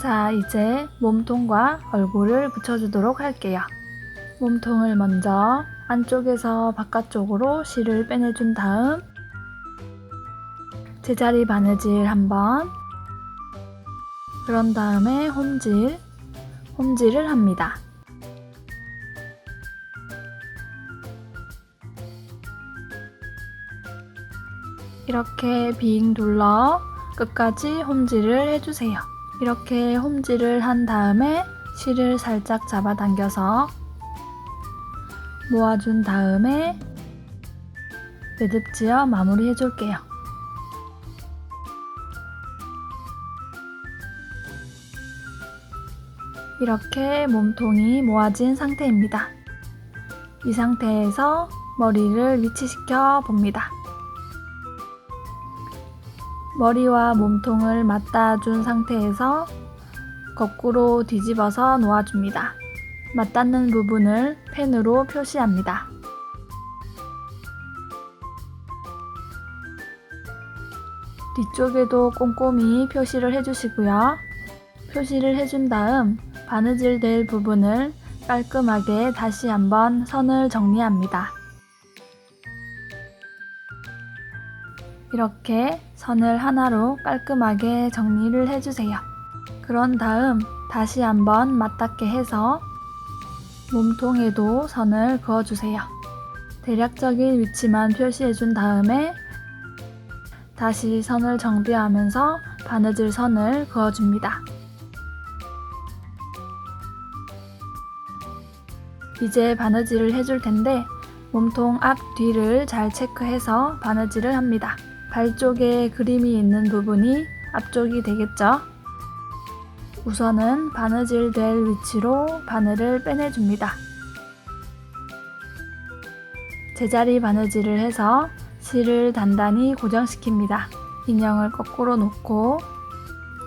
자, 이제 몸통과 얼굴을 붙여주도록 할게요. 몸통을 먼저 안쪽에서 바깥쪽으로 실을 빼내준 다음 제자리 바느질 한번 그런 다음에 홈질, 홈질을 합니다. 이렇게 빙 둘러 끝까지 홈질을 해주세요. 이렇게 홈질을 한 다음에 실을 살짝 잡아당겨서 모아준 다음에 매듭지어 마무리 해줄게요. 이렇게 몸통이 모아진 상태입니다. 이 상태에서 머리를 위치시켜 봅니다. 머리와 몸통을 맞닿아준 상태에서 거꾸로 뒤집어서 놓아줍니다. 맞닿는 부분을 펜으로 표시합니다. 뒤쪽에도 꼼꼼히 표시를 해주시고요. 표시를 해준 다음 바느질 될 부분을 깔끔하게 다시 한번 선을 정리합니다. 이렇게 선을 하나로 깔끔하게 정리를 해주세요. 그런 다음 다시 한번 맞닿게 해서 몸통에도 선을 그어주세요. 대략적인 위치만 표시해준 다음에 다시 선을 정비하면서 바느질 선을 그어줍니다. 이제 바느질을 해줄 텐데 몸통 앞 뒤를 잘 체크해서 바느질을 합니다. 발 쪽에 그림이 있는 부분이 앞쪽이 되겠죠? 우선은 바느질 될 위치로 바늘을 빼내줍니다. 제자리 바느질을 해서 실을 단단히 고정시킵니다. 인형을 거꾸로 놓고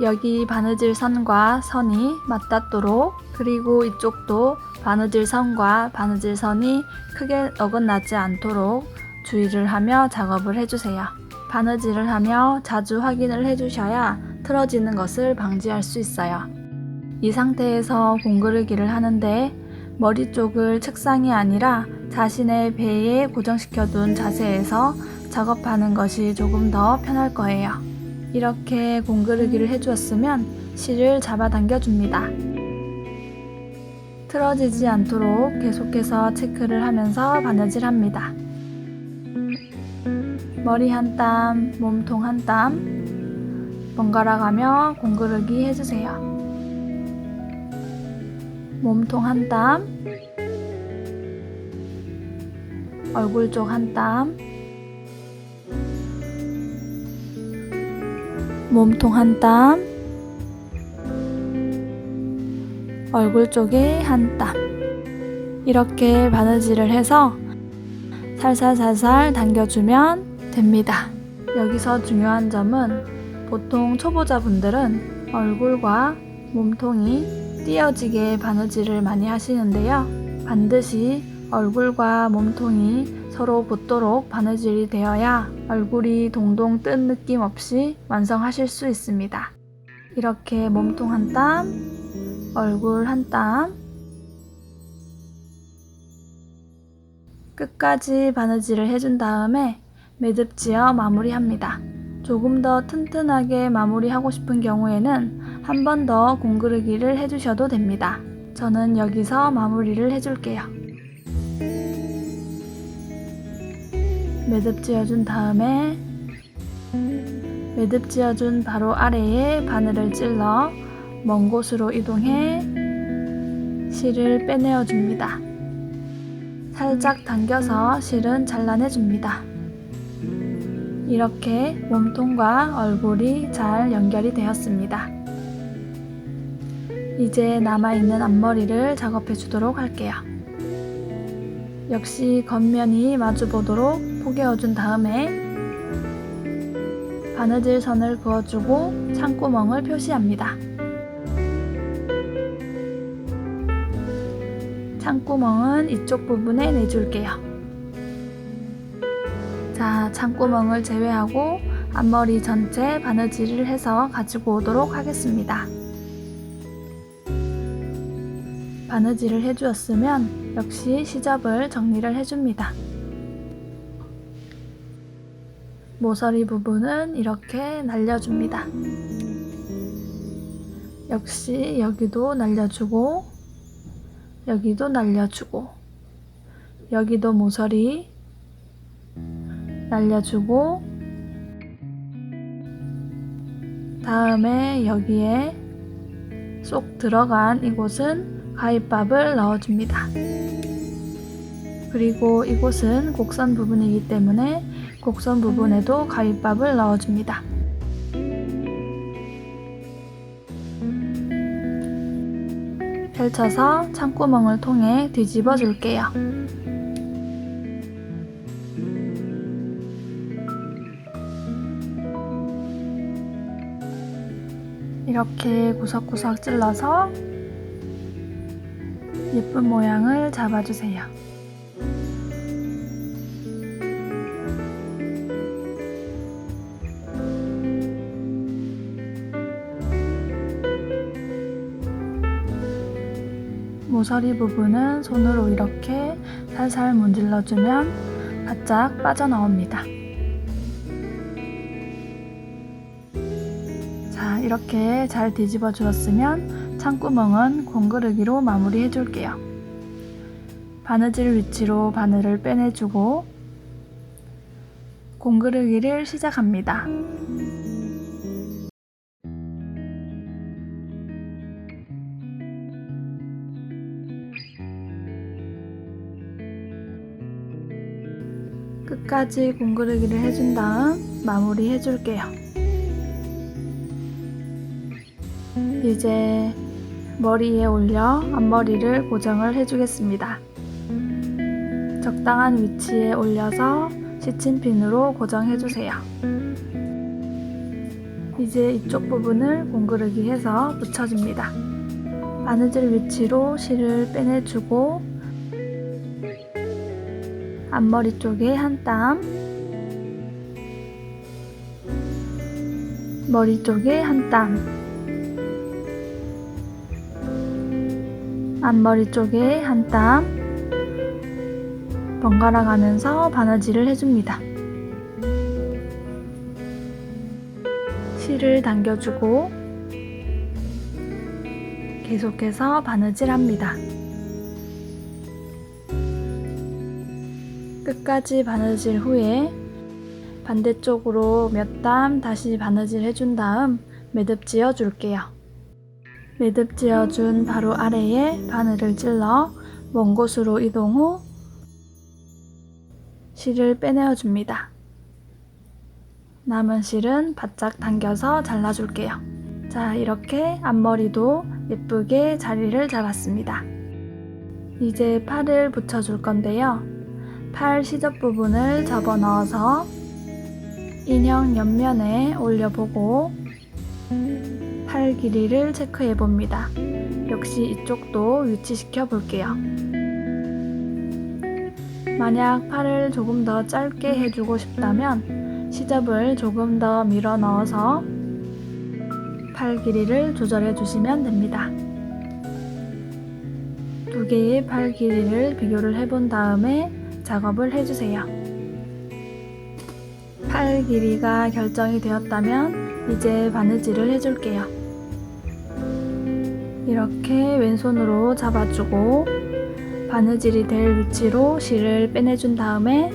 여기 바느질 선과 선이 맞닿도록 그리고 이쪽도 바느질 선과 바느질 선이 크게 어긋나지 않도록 주의를 하며 작업을 해주세요. 바느질을 하며 자주 확인을 해주셔야 틀어지는 것을 방지할 수 있어요. 이 상태에서 공그르기를 하는데 머리 쪽을 책상이 아니라 자신의 배에 고정시켜둔 자세에서 작업하는 것이 조금 더 편할 거예요. 이렇게 공그르기를 해주었으면 실을 잡아당겨 줍니다. 틀어지지 않도록 계속해서 체크를 하면서 바느질 합니다. 머리 한 땀, 몸통 한 땀, 번갈아 가며 공그르기 해주세요. 몸통 한 땀, 얼굴 쪽 한 땀, 몸통 한 땀, 얼굴 쪽에 한 땀. 이렇게 바느질을 해서 살살살살 당겨주면 됩니다. 여기서 중요한 점은 보통 초보자분들은 얼굴과 몸통이 띄어지게 바느질을 많이 하시는데요. 반드시 얼굴과 몸통이 서로 붙도록 바느질이 되어야 얼굴이 동동 뜬 느낌 없이 완성하실 수 있습니다. 이렇게 몸통 한 땀, 얼굴 한 땀, 끝까지 바느질을 해준 다음에 매듭 지어 마무리합니다. 조금 더 튼튼하게 마무리하고 싶은 경우에는 한 번 더 공그르기를 해주셔도 됩니다. 저는 여기서 마무리를 해줄게요. 매듭 지어준 다음에 매듭 지어준 바로 아래에 바늘을 찔러 먼 곳으로 이동해 실을 빼내어 줍니다. 살짝 당겨서 실은 잘라내 줍니다. 이렇게 몸통과 얼굴이 잘 연결이 되었습니다. 이제 남아있는 앞머리를 작업해 주도록 할게요. 역시 겉면이 마주 보도록 포개어 준 다음에 바느질 선을 그어주고 창구멍을 표시합니다. 창구멍은 이쪽 부분에 내줄게요. 자, 창구멍을 제외하고 앞머리 전체 바느질을 해서 가지고 오도록 하겠습니다. 바느질을 해주었으면 역시 시접을 정리를 해줍니다. 모서리 부분은 이렇게 날려줍니다. 역시 여기도 날려주고 여기도 날려주고 여기도 모서리 날려주고 다음에 여기에 쏙 들어간 이곳은 가위밥을 넣어줍니다. 그리고 이곳은 곡선 부분이기 때문에 곡선 부분에도 가위밥을 넣어줍니다. 펼쳐서 창구멍을 통해 뒤집어 줄게요. 이렇게 구석구석 찔러서 예쁜 모양을 잡아주세요. 모서리 부분은 손으로 이렇게 살살 문질러주면 바짝 빠져나옵니다. 이렇게 잘 뒤집어 주었으면 창구멍은 공그르기로 마무리 해 줄게요. 바느질 위치로 바늘을 빼내주고 공그르기를 시작합니다. 끝까지 공그르기를 해준 다음 마무리 해줄게요. 이제 머리에 올려 앞머리를 고정을 해주겠습니다. 적당한 위치에 올려서 시침핀으로 고정해주세요. 이제 이쪽 부분을 공그르기 해서 붙여줍니다. 바느질 위치로 실을 빼내주고 앞머리 쪽에 한 땀, 머리 쪽에 한 땀, 앞머리 쪽에 한 땀, 번갈아 가면서 바느질을 해줍니다. 실을 당겨주고 계속해서 바느질 합니다. 끝까지 바느질 후에 반대쪽으로 몇 땀 다시 바느질 해준 다음 매듭 지어 줄게요. 매듭 지어준 바로 아래에 바늘을 찔러 먼 곳으로 이동 후 실을 빼내어 줍니다. 남은 실은 바짝 당겨서 잘라줄게요. 자, 이렇게 앞머리도 예쁘게 자리를 잡았습니다. 이제 팔을 붙여줄 건데요. 팔 시접 부분을 접어 넣어서 인형 옆면에 올려보고 팔 길이를 체크해 봅니다. 역시 이쪽도 위치시켜 볼게요. 만약 팔을 조금 더 짧게 해주고 싶다면 시접을 조금 더 밀어 넣어서 팔 길이를 조절해 주시면 됩니다. 두 개의 팔 길이를 비교를 해본 다음에 작업을 해주세요. 팔 길이가 결정이 되었다면 이제 바느질을 해줄게요. 이렇게 왼손으로 잡아주고 바느질이 될 위치로 실을 빼내준 다음에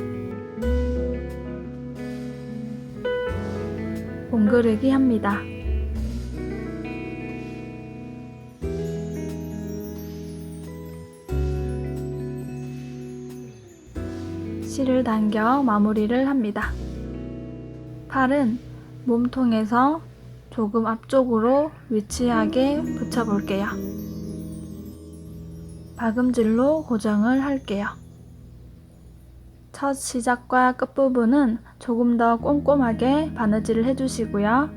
공그르기 합니다. 실을 당겨 마무리를 합니다. 팔은 몸통에서 조금 앞쪽으로 위치하게 붙여볼게요. 박음질로 고정을 할게요. 첫 시작과 끝부분은 조금 더 꼼꼼하게 바느질을 해주시고요.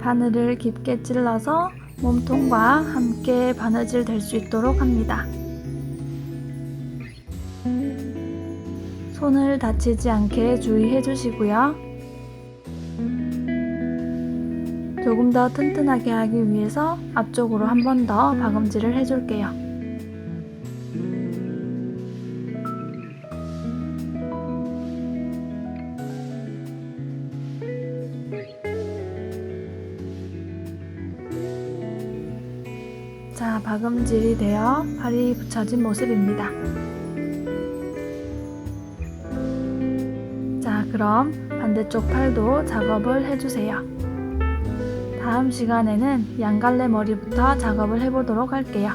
바늘을 깊게 찔러서 몸통과 함께 바느질 될 수 있도록 합니다. 손을 다치지 않게 주의해 주시고요. 조금 더 튼튼하게 하기 위해서 앞쪽으로 한 번 더 박음질을 해줄게요. 자, 박음질이 되어 팔이 붙여진 모습입니다. 그럼 반대쪽 팔도 작업을 해주세요. 다음 시간에는 양갈래 머리부터 작업을 해보도록 할게요.